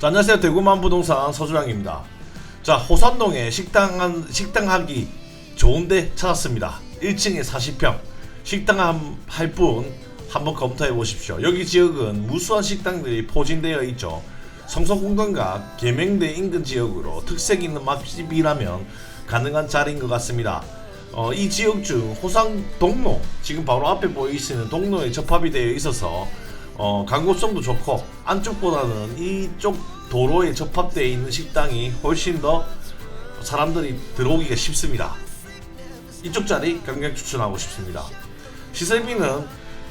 자, 안녕하세요. 대구만 부동산 서주랑입니다. 자, 호산동에 식당 한, 식당 하기 좋은데 찾았습니다. 1층에 40평. 식당 할 분 한번 검토해 보십시오. 여기 지역은 무수한 식당들이 포진되어 있죠. 성서공단과 계명대 인근 지역으로 특색 있는 맛집이라면 가능한 자리인 것 같습니다. 어, 이 지역 중 호상 동로 지금 바로 앞에 보이시는 동로에 접합이 되어 있어서 어, 광고성도 좋고 안쪽보다는 이쪽 도로에 접합되어 있는 식당이 훨씬 더 사람들이 들어오기가 쉽습니다. 이쪽 자리 강력 추천하고 싶습니다. 시설비는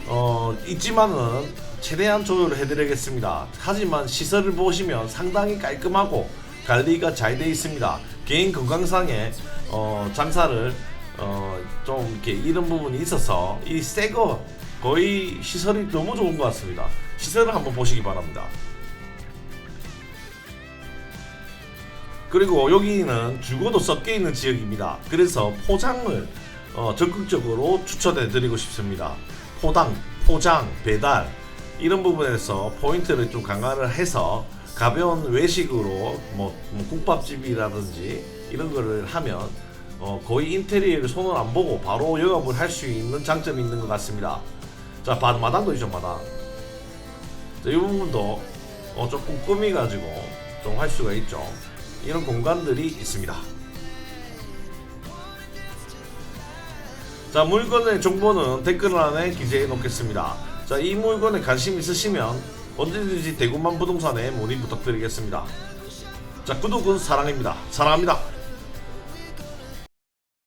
어, 있지만은 최대한 조율을 해드리겠습니다. 하지만 시설을 보시면 상당히 깔끔하고 관리가 잘 되어 있습니다. 개인 건강상에 어, 장사를 어, 좀 이렇게 이런 부분이 있어서 이 새거 거의 시설이 너무 좋은 것 같습니다. 시설을 한번 보시기 바랍니다. 그리고 여기는 주거도 섞여 있는 지역입니다. 그래서 포장을 어, 적극적으로 추천해 드리고 싶습니다. 포당, 포장, 배달 이런 부분에서 포인트를 좀 강화를 해서 가벼운 외식으로 뭐, 뭐 국밥집이라든지 이런 거를 하면 어, 거의 인테리어를 손을 안 보고 바로 영업을 할 수 있는 장점이 있는 것 같습니다. 자, 바- 마당도. 자, 이 부분도 어, 조금 꾸미가지고 좀 할 수가 있죠. 이런 공간들이 있습니다. 자, 물건의 정보는 댓글란에 기재해 놓겠습니다. 자, 이 물건에 관심 있으시면 언제든지 대구만 부동산에 문의 부탁드리겠습니다. 자, 구독은 사랑입니다. 사랑합니다.